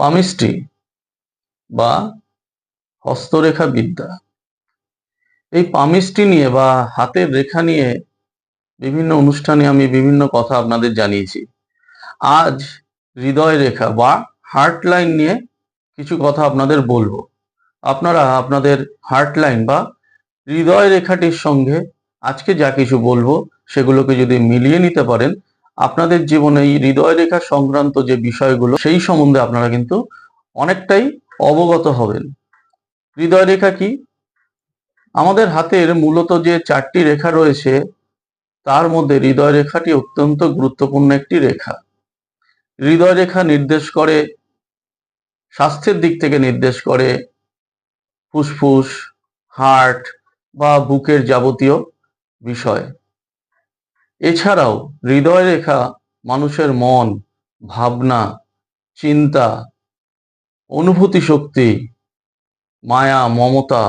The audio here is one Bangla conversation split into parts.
পামিস্ট্রি বা হস্তরেখা বিদ্যা এই পামিস্ট্রি নিয়ে বা হাতের রেখা নিয়ে বিভিন্ন অনুষ্ঠানে আমি বিভিন্ন কথা আপনাদের জানিয়েছি। আজ হৃদয় রেখা বা হার্ট লাইন নিয়ে কিছু কথা আপনাদের বলব। আপনারা আপনাদের হার্ট লাইন বা হৃদয় রেখাটির সঙ্গে আজকে যা কিছু বলব সেগুলোকে যদি মিলিয়ে নিতে পারেন আপনাদের জীবনে এই হৃদয় রেখা সংক্রান্ত যে বিষয়গুলো, সেই সম্বন্ধে আপনারা কিন্তু অনেকটাই অবগত হবেন। হৃদয় রেখা কি? আমাদের হাতের মূলত যে চারটি রেখা রয়েছে, তার মধ্যে হৃদয় রেখাটি অত্যন্ত গুরুত্বপূর্ণ একটি রেখা। হৃদয় রেখা নির্দেশ করে, স্বাস্থ্যের দিক থেকে নির্দেশ করে, ফুসফুস, হার্ট বা বুকের যাবতীয় বিষয়। এছাড়াও হৃদয় রেখা, মানুষের মন, ভাবনা, চিন্তা, অনুভূতি শক্তি, মায়া, মমতা,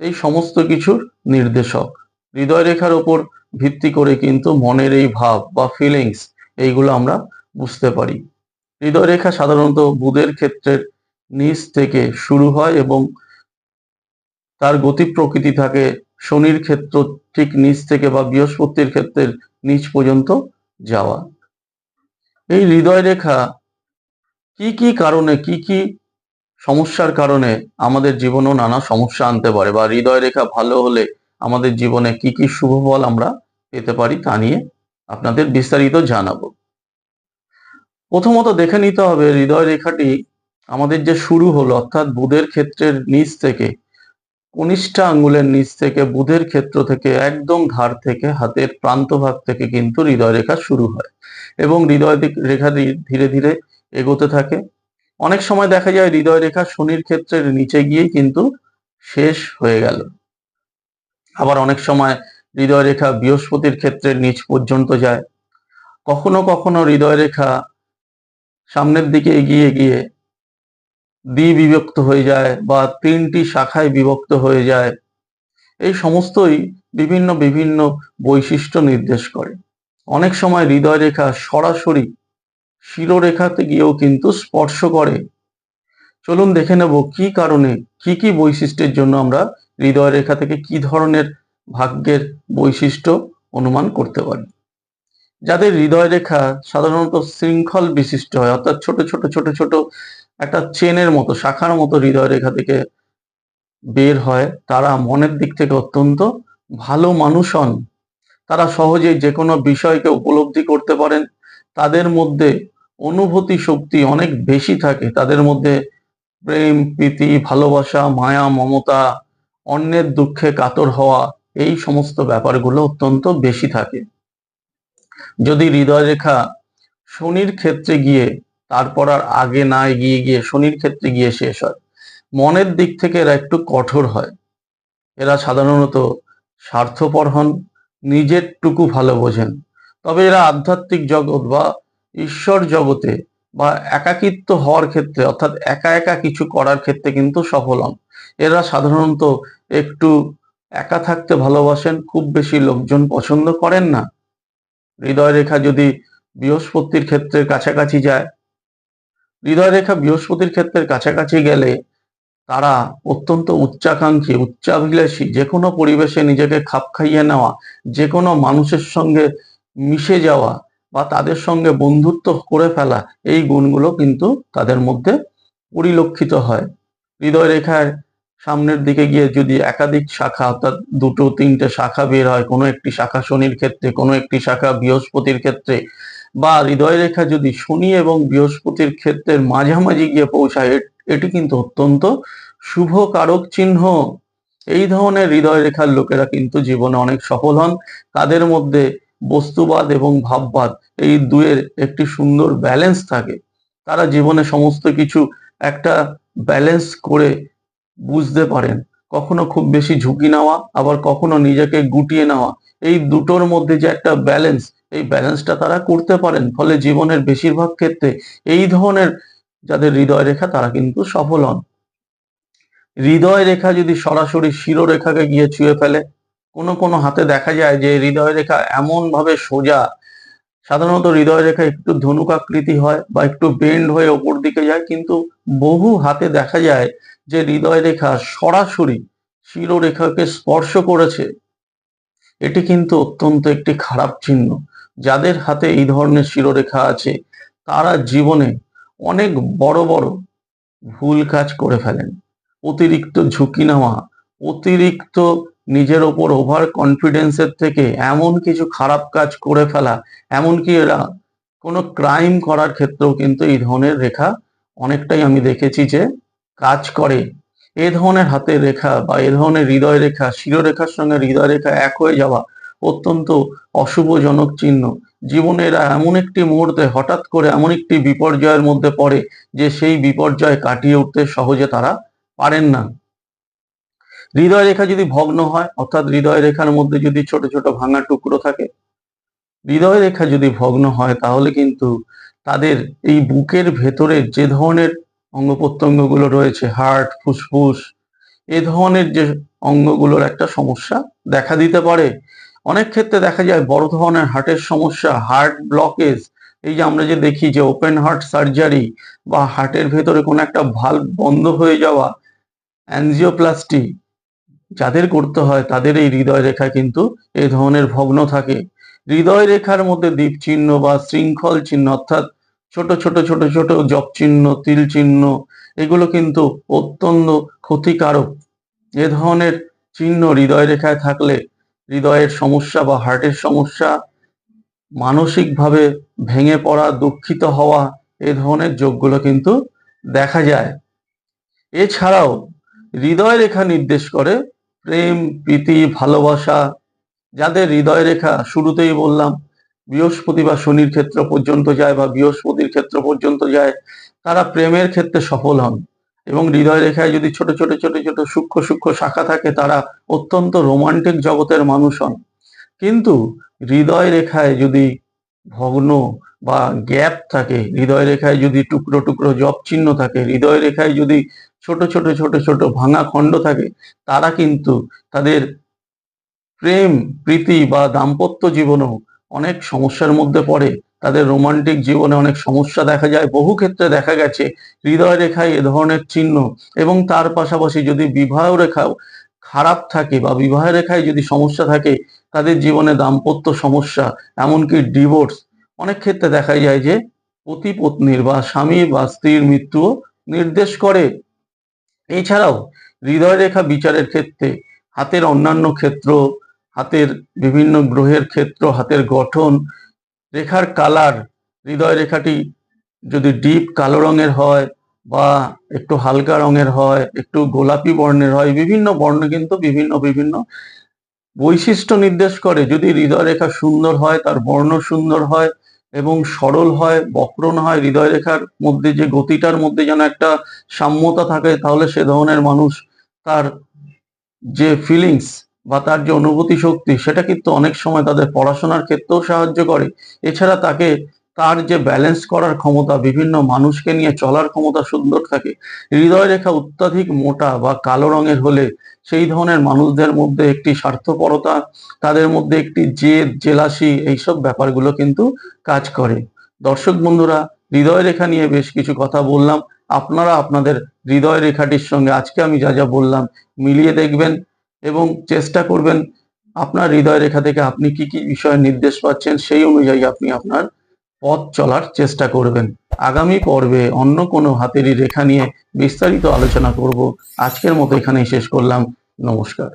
এই সমস্ত কিছুর নির্দেশক। হৃদয় রেখার ওপর ভিত্তি করে কিন্তু মনের এই ভাব বা ফিলিংস এইগুলো আমরা বুঝতে পারি। হৃদয় রেখা সাধারণত বুধের ক্ষেত্রের নিচ থেকে শুরু হয় এবং তার গতি প্রকৃতি থাকে শনির ক্ষেত্র ঠিক নিচ থেকে বা বৃহস্পতির ক্ষেত্রের নিচ পর্যন্ত যাওয়া। এই হৃদয় রেখা কি কি কারণে, কি কি সমস্যার কারণে আমাদের জীবনেও নানা সমস্যা আনতে পারে বা হৃদয় রেখা ভালো হলে আমাদের জীবনে কি কি শুভ ফল আমরা পেতে পারি তা নিয়ে আপনাদের বিস্তারিত জানাব। প্রথমত দেখে নিতে হবে হৃদয় রেখাটি আমাদের যে শুরু হলো, অর্থাৎ বুধের ক্ষেত্রের নিচ থেকে কনিষ্ঠা আঙ্গুলের নিচ থেকে, বুধের ক্ষেত্র থেকে, একদম ধার থেকে, হাতের প্রান্ত ভাগ থেকে কিন্তু হৃদয় রেখা শুরু হয় এবং হৃদয় রেখা ধীরে ধীরে এগোতে থাকে। অনেক সময় দেখা যায় হৃদয় রেখা শনির ক্ষেত্রের নিচে গিয়েই কিন্তু শেষ হয়ে গেল। আবার অনেক সময় হৃদয় রেখা বৃহস্পতির ক্ষেত্রের নিচ পর্যন্ত যায়। কখনো কখনো হৃদয় রেখা সামনের দিকে এগিয়ে গিয়ে দ্বিবিভক্ত হয়ে যায় বা তিনটি শাখায় বিভক্ত হয়ে যায়। এই সমস্তই বিভিন্ন বিভিন্ন বৈশিষ্ট্য নির্দেশ করে। অনেক সময় হৃদয় রেখা সরাসরি শিরোরেখাতে গিয়েও কিন্তু স্পর্শ করে। চলুন দেখে নেব কি কারণে, কি কি বৈশিষ্ট্যের জন্য আমরা হৃদয় রেখা থেকে কি ধরনের ভাগ্যের বৈশিষ্ট্য অনুমান করতে পারি। যাদের হৃদয় রেখা সাধারণত শৃঙ্খল বিশিষ্ট হয়, অর্থাৎ ছোট ছোট ছোট ছোট একটা চেনের মতো, শাখার মতো হৃদয় রেখা থেকে বের হয়। তারা মনের দিক থেকে অত্যন্ত ভালো মানুষ হন তারা সহজেই যে কোনো বিষয়কে উপলব্ধি করতে পারেন। তাদের মধ্যে অনুভূতি শক্তি অনেক বেশি থাকে। তাদের মধ্যে প্রেম, প্রীতি, ভালোবাসা, মায়া, মমতা, অন্যের দুঃখে কাতর হওয়া, এই সমস্ত ব্যাপারগুলো অত্যন্ত বেশি থাকে। যদি হৃদয় রেখা শনির ক্ষেত্রে গিয়ে তারপর আর আগে না এগিয়ে গিয়ে শনির ক্ষেত্রে গিয়ে শেষ হয়। মনের দিক থেকে এরা একটু কঠোর হয়। এরা সাধারণত স্বার্থপর হন নিজের টুকু ভালো বোঝেন। তবে এরা আধ্যাত্মিক জগৎ বা ঈশ্বর জগতে বা একাকিত্ব হওয়ার ক্ষেত্রে অর্থাৎ একা একা কিছু করার ক্ষেত্রে কিন্তু সফল হন। এরা সাধারণত একটু একা থাকতে ভালোবাসেন, খুব বেশি লোকজন পছন্দ করেন না। হৃদয় রেখা যদি বৃহস্পতির ক্ষেত্রের কাছাকাছি যায় হৃদয় রেখা বৃহস্পতির ক্ষেত্রের কাছাকাছি গেলে তারা অত্যন্ত উচ্চাকাঙ্ক্ষী, উচ্চাভিলাষী। যে কোনো পরিবেশে নিজেকে খাপ খাইয়ে নেওয়া যে কোনো মানুষের সঙ্গে মিশে যাওয়া বা তাদের সঙ্গে বন্ধুত্ব করে ফেলা, এই গুণগুলো কিন্তু তাদের মধ্যে পরিলক্ষিত হয়। হৃদয় রেখার সামনের দিকে গিয়ে যদি একাধিক শাখা অর্থাৎ দুটো, তিনটে শাখা বের হয়, কোনো একটি শাখা শনির ক্ষেত্রে, কোনো একটি শাখা বৃহস্পতির ক্ষেত্রে বা হৃদয় রেখা যদি শনি এবং বৃহস্পতির ক্ষেত্রের মাঝামাঝি গিয়ে পৌঁছায়, এটি কিন্তু অত্যন্ত শুভ কারক চিহ্ন। এই ধরনের হৃদয় রেখার লোকেরা কিন্তু জীবনে অনেক সফল হন। তাদের মধ্যে বস্তুবাদ এবং ভাববাদ এই দুয়ের একটি সুন্দর ব্যালেন্স থাকে। তারা জীবনে সমস্ত কিছু একটা ব্যালেন্স করে বুঝতে পারেন। কখনো খুব বেশি ঝুঁকি নেওয়া, আবার কখনো নিজেকে গুটিয়ে নেওয়া। এই দুটোর মধ্যে যে একটা ব্যালেন্স এই ব্যালেন্সটা তারা করতে পারেন। ফলে জীবনের বেশিরভাগ ক্ষেত্রে এই ধরনের যাদের হৃদয় রেখা, তারা কিন্তু সফল হন। হৃদয় রেখা যদি সরাসরি শিরোরেখাকে গিয়ে ছুঁয়ে ফেলে, কোনো কোনো হাতে দেখা যায় যে হৃদয় রেখা এমন ভাবে সোজা, সাধারণত হৃদয় রেখা একটু ধনুক আকৃতি হয় বা একটু বেন্ড হয়ে ওপর দিকে যায়, কিন্তু বহু হাতে দেখা যায় যে হৃদয় রেখা সরাসরি শিরোরেখাকে স্পর্শ করেছে। এটি কিন্তু অত্যন্ত একটি খারাপ চিহ্ন। যাদের হাতে এই ধরনের শিরোরেখা আছে, তারা জীবনে অনেক বড় বড় ভুল কাজ করে ফেলেন। অতিরিক্ত ঝুঁকি নেওয়া, অতিরিক্ত নিজের ওপর ওভার কনফিডেন্সের থেকে এমন কিছু খারাপ কাজ করে ফেলা, এমনকি এরা কোনো ক্রাইম করার ক্ষেত্রেও কিন্তু এই ধরনের রেখা অনেকটাই আমি দেখেছি যে কাজ করে। এ ধরনের হাতের রেখা বা এ ধরনের হৃদয় রেখা, শিরোরেখার সঙ্গে হৃদয় রেখা এক হয়ে যাওয়া অত্যন্ত অশুভজনক চিহ্ন। জীবনে এরা এমন একটি মুহূর্তে হঠাৎ করে এমন একটি বিপর্যয়ের মধ্যে পড়ে যে সেই বিপর্যয় কাটিয়ে উঠতে সহজে তারা পারেন না। হৃদয় রেখা যদি ভগ্ন হয়, অর্থাৎ হৃদয় রেখার মধ্যে যদি ছোট ছোট ভাঙা টুকরো থাকে, হৃদয় রেখা যদি ভগ্ন হয়, তাহলে কিন্তু তাদের এই বুকের ভেতরে যে ধরনের অঙ্গ প্রত্যঙ্গগুলো রয়েছে হার্ট ফুসফুস, এ ধরনের যে অঙ্গগুলোর একটা সমস্যা দেখা দিতে পারে। অনেক ক্ষেত্রে দেখা যায় বড় ধরনের হার্টের সমস্যা, হার্ট ব্লকেজ, এই যে আমরা যে দেখি যে ওপেন হার্ট সার্জারি বা হার্টের ভেতরে কোনো একটা ভাল্ব বন্ধ হয়ে যাওয়া অ্যানজিওপ্লাস্টি যাদের করতে হয় তাদের এই হৃদয় রেখা কিন্তু এই ধরনের ভগ্ন থাকে। হৃদয় রেখার মধ্যে দ্বীপ চিহ্ন বা শৃঙ্খল চিহ্ন অর্থাৎ ছোট ছোট ছোট ছোট জপ চিহ্ন, তিল চিহ্ন, এগুলো কিন্তু অত্যন্ত ক্ষতিকারক। এ ধরনের চিহ্ন হৃদয় রেখায় থাকলে হৃদয়ের সমস্যা বা হার্টের সমস্যা, মানসিকভাবে ভেঙে পড়া, দুঃখিত হওয়া, এ ধরনের যোগগুলো কিন্তু দেখা যায়। এছাড়াও হৃদয় রেখা নির্দেশ করে প্রেম, প্রীতি, ভালোবাসা, যাদের হৃদয় রেখা শুরুতেই বললাম, বৃহস্পতি বা শনির ক্ষেত্র পর্যন্ত যায় বা বৃহস্পতির ক্ষেত্র পর্যন্ত যায়, তারা প্রেমের ক্ষেত্রে সফল হন। এবং হৃদয় রেখায় যদি ছোট ছোট ছোট ছোট সূক্ষ্ম সূক্ষ্ম শাখা থাকে, তারা অত্যন্ত রোমান্টিক জগতের মানুষ হন। কিন্তু হৃদয় রেখায় যদি ভগ্ন বা গ্যাপ থাকে, হৃদয় রেখায় যদি টুকরো টুকরো জব চিহ্ন থাকে, হৃদয় রেখায় যদি ছোট ছোট ছোট ছোট ভাঙা খণ্ড থাকে, তারা কিন্তু তাদের প্রেম, প্রীতি বা দাম্পত্য জীবনেও অনেক সমস্যার মধ্যে পড়ে। তাদের রোমান্টিক জীবনে অনেক সমস্যা দেখা যায়। বহু ক্ষেত্রে দেখা গেছে হৃদয় রেখায় এ ধরনের চিহ্ন এবং তার পাশাপাশি যদি বিবাহ রেখাও খারাপ থাকে বা বিবাহ রেখায় যদি সমস্যা থাকে, তাদের জীবনে দাম্পত্য সমস্যা, এমনকি ডিভোর্স অনেক ক্ষেত্রে দেখা যায় যে পতি পত্নীর বা স্বামী বা স্ত্রীর মৃত্যুও নির্দেশ করে। এছাড়াও হৃদয় রেখা বিচারের ক্ষেত্রে হাতের অন্যান্য ক্ষেত্র, হাতের বিভিন্ন গ্রহের ক্ষেত্র, হাতের গঠন রেখার কালার, হৃদয় রেখাটি যদি ডিপ কালো রঙের হয় বা একটু হালকা রঙের হয়, একটু গোলাপি বর্ণের হয়, বিভিন্ন বর্ণ কিন্তু বিভিন্ন বিভিন্ন বৈশিষ্ট্য নির্দেশ করে। যদি হৃদয় রেখা সুন্দর হয়, তার বর্ণ সুন্দর হয় এবং সরল হয় বক্র না হয়, হৃদয় রেখার মধ্যে যে গতিটার মধ্যে যেন একটা সাম্যতা থাকে, তাহলে সে ধরনের মানুষ তার যে ফিলিংস বা তার যে অনুভূতি শক্তি, সেটা কিন্তু অনেক সময় তাদের পড়াশোনার ক্ষেত্রেও সাহায্য করে। এছাড়া তাকে তার যে ব্যালেন্স করার ক্ষমতা, বিভিন্ন মানুষকে নিয়ে চলার ক্ষমতা সুন্দর থাকে। হৃদয় রেখা অত্যাধিক মোটা বা কালো রঙের হলে সেই ধরনের মানুষদের মধ্যে একটি স্বার্থপরতা, তাদের মধ্যে একটি জেদ, জেলাসি এইসব ব্যাপারগুলো কিন্তু কাজ করে। দর্শক বন্ধুরা, হৃদয় রেখা নিয়ে বেশ কিছু কথা বললাম। আপনারা আপনাদের হৃদয় রেখাটির সঙ্গে আজকে আমি যা যা বললাম মিলিয়ে দেখবেন। এবং চেষ্টা করবেন আপনার হৃদয় রেখা থেকে আপনি কি কি বিষয়ে নির্দেশ পাচ্ছেন সেই অনুযায়ী আপনি আপনার পথ চলার চেষ্টা করবেন। আগামী পর্বে অন্য কোনো হাতেরই রেখা নিয়ে বিস্তারিত আলোচনা করব। আজকের মতো এখানেই শেষ করলাম। নমস্কার।